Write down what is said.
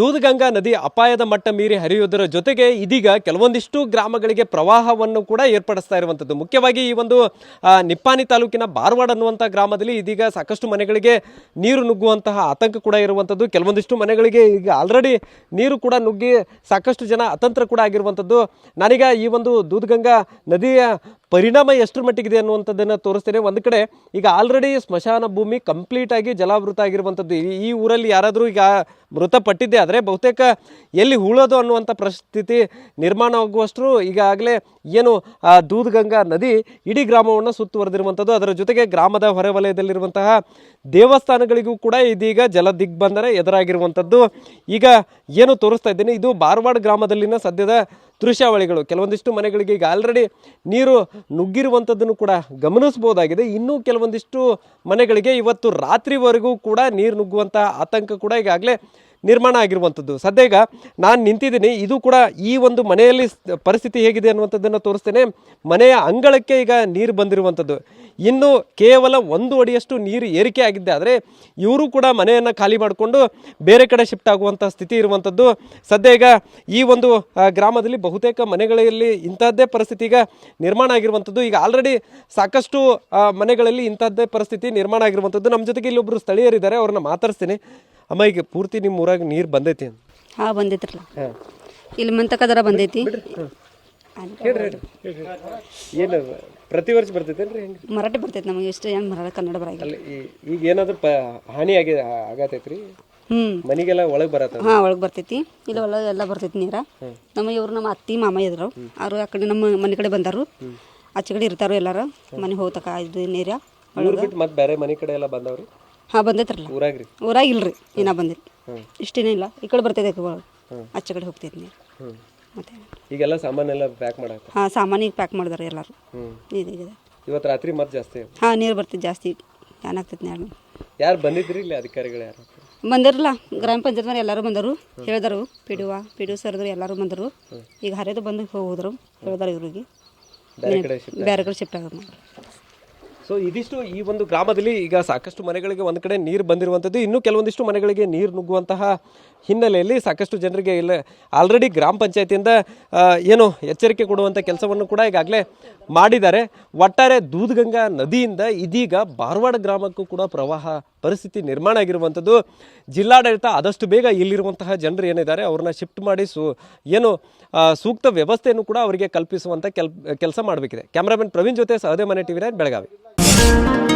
ದೂದಗಂಗಾ ನದಿ ಅಪಾಯದ ಮಟ್ಟ ಮೀರಿ ಹರಿಯುವುದರ ಜೊತೆಗೆ ಇದೀಗ ಕೆಲವೊಂದಿಷ್ಟು ಗ್ರಾಮಗಳಿಗೆ ಪ್ರವಾಹವನ್ನು ಕೂಡ ಏರ್ಪಡಿಸ್ತಾ ಇರುವಂಥದ್ದು. ಮುಖ್ಯವಾಗಿ ಈ ಒಂದು ನಿಪ್ಪಾನಿ ತಾಲೂಕಿನ ಬಾರ್ವಾಡ್ ಅನ್ನುವಂಥ ಗ್ರಾಮದಲ್ಲಿ ಇದೀಗ ಸಾಕಷ್ಟು ಮನೆಗಳಿಗೆ ನೀರು ನುಗ್ಗುವಂತಹ ಆತಂಕ ಕೂಡ ಇರುವಂಥದ್ದು. ಕೆಲವೊಂದಿಷ್ಟು ಮನೆಗಳಿಗೆ ಈಗ ಆಲ್ರೆಡಿ ನೀರು ಕೂಡ ನುಗ್ಗಿ ಸಾಕಷ್ಟು ಜನ ಅತಂತ್ರ ಕೂಡ ಆಗಿರುವಂಥದ್ದು. ನಾನೀಗ ಈ ಒಂದು ದೂದಗಂಗಾ ನದಿಯ ಪರಿಣಾಮ ಎಷ್ಟರ ಮಟ್ಟಿಗಿದೆ ಅನ್ನುವಂಥದ್ದನ್ನು ತೋರಿಸ್ತೇನೆ. ಒಂದು ಕಡೆ ಈಗ ಆಲ್ರೆಡಿ ಸ್ಮಶಾನ ಭೂಮಿ ಕಂಪ್ಲೀಟ್ ಆಗಿ ಜಲಾವೃತ ಆಗಿರುವಂಥದ್ದು. ಈ- ಊರಲ್ಲಿ ಯಾರಾದರೂ ಈಗ ಮೃತಪಟ್ಟಿದ್ದೆ ಆದರೆ ಬಹುತೇಕ ಎಲ್ಲಿ ಹೂಳೋದು ಅನ್ನುವಂಥ ಪರಿಸ್ಥಿತಿ ನಿರ್ಮಾಣ ಆಗುವಷ್ಟು ಈಗಾಗಲೇ ಏನು, ಆ, ದೂದಗಂಗಾ ನದಿ ಇಡೀ ಗ್ರಾಮವನ್ನು ಸುತ್ತುವರೆದಿರುವಂಥದ್ದು. ಅದರ ಜೊತೆಗೆ ಗ್ರಾಮದ ಹೊರವಲಯದಲ್ಲಿರುವಂತಹ ದೇವಸ್ಥಾನಗಳಿಗೂ ಕೂಡ ಇದೀಗ ಜಲ ದಿಗ್ಬಂಧನ ಎದುರಾಗಿರುವಂಥದ್ದು. ಈಗ ಏನು ತೋರಿಸ್ತಾ ಇದ್ದೀನಿ, ಇದು ಬಾರವಾಡ ಗ್ರಾಮದಲ್ಲಿನ ಸದ್ಯದ ದೃಶ್ಯಾವಳಿಗಳು. ಕೆಲವೊಂದಿಷ್ಟು ಮನೆಗಳಿಗೆ ಈಗ ಆಲ್ರೆಡಿ ನೀರು ನುಗ್ಗಿರುವಂಥದ್ದನ್ನು ಕೂಡ ಗಮನಿಸ್ಬೋದಾಗಿದೆ ಇನ್ನೂ ಕೆಲವೊಂದಿಷ್ಟು ಮನೆಗಳಿಗೆ ಇವತ್ತು ರಾತ್ರಿವರೆಗೂ ಕೂಡ ನೀರು ನುಗ್ಗುವಂತಹ ಆತಂಕ ಕೂಡ ಈಗಾಗಲೇ ನಿರ್ಮಾಣ ಆಗಿರುವಂಥದ್ದು. ಸದ್ಯಗ ನಾನು ನಿಂತಿದ್ದೀನಿ. ಇದು ಕೂಡ ಈ ಒಂದು ಮನೆಯಲ್ಲಿ ಪರಿಸ್ಥಿತಿ ಹೇಗಿದೆ ಅನ್ನುವಂಥದ್ದನ್ನು ತೋರಿಸ್ತೇನೆ. ಮನೆಯ ಅಂಗಳಕ್ಕೆ ಈಗ ನೀರು ಬಂದಿರುವಂಥದ್ದು. ಇನ್ನು ಕೇವಲ ಒಂದು ಅಡಿಯಷ್ಟು ನೀರು ಏರಿಕೆ ಆಗಿದ್ದೆ. ಆದರೆ ಇವರು ಕೂಡ ಮನೆಯನ್ನು ಖಾಲಿ ಮಾಡಿಕೊಂಡು ಬೇರೆ ಕಡೆ ಶಿಫ್ಟ್ ಆಗುವಂಥ ಸ್ಥಿತಿ ಇರುವಂಥದ್ದು. ಸದ್ಯಗ ಈ ಒಂದು ಗ್ರಾಮದಲ್ಲಿ ಬಹುತೇಕ ಮನೆಗಳಲ್ಲಿ ಇಂಥದ್ದೇ ಪರಿಸ್ಥಿತಿ ಈಗ ನಿರ್ಮಾಣ ಆಗಿರುವಂಥದ್ದು. ಈಗ ಆಲ್ರೆಡಿ ಸಾಕಷ್ಟು ಮನೆಗಳಲ್ಲಿ ಇಂಥದ್ದೇ ಪರಿಸ್ಥಿತಿ ನಿರ್ಮಾಣ ಆಗಿರುವಂಥದ್ದು. ನಮ್ಮ ಜೊತೆಗೆ ಇಲ್ಲೊಬ್ಬರು ಸ್ಥಳೀಯರಿದ್ದಾರೆ. ಅವ್ರನ್ನ ಮಾತಾಡ್ತೀನಿ ಅಮ್ಮ ಈಗ ಪೂರ್ತಿ ನಿಮ್ಮ ಊರಾಗ ನೀರು ಬಂದೈತಿ ಹಾಂ ಬಂದೈತ್ರಲ್ಲ ಹಾಂ. ಇಲ್ಲಿ ಮಂತಕದರ ಬಂದೈತಿ. ಏನು ಪ್ರತಿ ವರ್ಷ ಬರ್ತೈತೇನ್ರಿ ಹೆಂಗೆ? ಮರಾಠಿ ಬರ್ತೈತಿ ನಮಗೆ ಇಷ್ಟ ಏನು ಮರಾಠ ಕನ್ನಡ ಅಲ್ಲಿ ಈ- ಈಗ ಏನಾದ್ರು ಪ ಹಾನಿ ಆಗಿ ಆಗತೈತ್ರಿ? ಹ್ಞೂ ಮನೆಗೆಲ್ಲ ಒಳಗೆ ಬರತ್ತ ಹಾಂ ಒಳಗೆ ಬರ್ತೈತಿ. ಇಲ್ಲ ಒಳಗೆ ಎಲ್ಲ ಬರ್ತೈತಿ ನೀರ. ನಮ್ಮ ಇವ್ರು ನಮ್ಮ ಅತ್ತಿ ಮಾಮ ಇದ್ರು. ಅವರು ಆ ಕಡೆ ನಮ್ಮ ಮನೆ ಕಡೆ ಬಂದರು. ಆಚೆ ಕಡೆ ಇರ್ತಾರೋ ಎಲ್ಲಾರು. ಮನೆ ಹೋಗ್ತಕ ಇದು ನೀರ. ಊರು ಬಿಟ್ಟು ಮತ್ತೆ ಬೇರೆ ಮನೆ ಕಡೆ ಎಲ್ಲ ಬಂದವ್ರಿ? ಹಾಂ ಬಂದೈತ್ರಲ್ಲ. ಊರಾಗ್ರಿ? ಊರಾಗ ಇಲ್ರಿ ಇನ್ನ ಬಂದಿಲ್ಲ. ಇಷ್ಟೇನೇ ಇಲ್ಲ ಈ ಕಡೆ ಬರ್ತೈತೆ ಒಳಗೆ ಆಚೆ ಕಡೆ ಹೋಗ್ತೈತಿ ನೀರು. ಮತ್ತೆ? ಈಗೆಲ್ಲ ಸಾಮಾನೆಲ್ಲ ಪ್ಯಾಕ್ ಮಾಡಾಕ? ಹಾಂ ಸಾಮಾನಿಗೆ ಪ್ಯಾಕ್ ಮಾಡಿದಾರೆ ಎಲ್ಲರೂ. ಹ್ಮ್. ಇದೆ ಇವತ್ತು ರಾತ್ರಿ ಮತ್ತೆ ಜಾಸ್ತಿ ಹಾಂ ನೀರು ಬರ್ತೈತಿ ಜಾಸ್ತಿ ಏನಾಗ್ತೈತಿ ನೀರು? ಯಾರು ಬಂದಿದ್ರಿ ಇಲ್ಲಿ ಅಧಿಕಾರಿಗಳು ಯಾರು? ಬಂದಿರಲ್ಲ ಗ್ರಾಮ ಪಂಚಾಯತ್ನವ್ರು ಎಲ್ಲರೂ ಬಂದರು. ಹೇಳಿದರು ಪಿ ಡಿ ಪಿ ಡಿ ಸರ್ದ್ರು ಎಲ್ಲರೂ ಬಂದರು. ಈಗ ಹರಿದು ಬಂದು ಹೋದ್ರು ಹೇಳಿದಾರೆ ಇವ್ರಿಗೆ. ಬೇರೆ ಕಡೆ ಬೇರೆ ಕಡೆ ಶಿಫ್ಟ್ ಆಗೋದು. ಸೊ ಇದಿಷ್ಟು ಈ ಒಂದು ಗ್ರಾಮದಲ್ಲಿ ಈಗ ಸಾಕಷ್ಟು ಮನೆಗಳಿಗೆ ಒಂದು ಕಡೆ ನೀರು ಬಂದಿರುವಂಥದ್ದು. ಇನ್ನೂ ಕೆಲವೊಂದಿಷ್ಟು ಮನೆಗಳಿಗೆ ನೀರು ನುಗ್ಗುವಂತಹ ಹಿನ್ನೆಲೆಯಲ್ಲಿ ಸಾಕಷ್ಟು ಜನರಿಗೆ ಇಲ್ಲ ಆಲ್ರೆಡಿ ಗ್ರಾಮ ಪಂಚಾಯತಿಯಿಂದ ಏನು ಎಚ್ಚರಿಕೆ ಕೊಡುವಂಥ ಕೆಲಸವನ್ನು ಕೂಡ ಈಗಾಗಲೇ ಮಾಡಿದ್ದಾರೆ. ಒಟ್ಟಾರೆ ದೂದ್ಗಂಗಾ ನದಿಯಿಂದ ಇದೀಗ ಬಾರವಾಡ ಗ್ರಾಮಕ್ಕೂ ಕೂಡ ಪ್ರವಾಹ ಪರಿಸ್ಥಿತಿ ನಿರ್ಮಾಣ ಆಗಿರುವಂಥದ್ದು. ಜಿಲ್ಲಾಡಳಿತ ಆದಷ್ಟು ಬೇಗ ಇಲ್ಲಿರುವಂತಹ ಜನರು ಏನಿದ್ದಾರೆ, ಅವ್ರನ್ನ ಶಿಫ್ಟ್ ಮಾಡಿ ಸು, ಏನು ಸೂಕ್ತ ವ್ಯವಸ್ಥೆಯನ್ನು ಕೂಡ ಅವರಿಗೆ ಕಲ್ಪಿಸುವಂಥ ಕೆಲ್, ಕೆಲಸ ಮಾಡಬೇಕಿದೆ. ಕ್ಯಾಮ್ರಾಮನ್ ಪ್ರವೀಣ್ ಜೊತೆ ಸಹದೇ ಮನೆ TV nine Belagavi. Thank you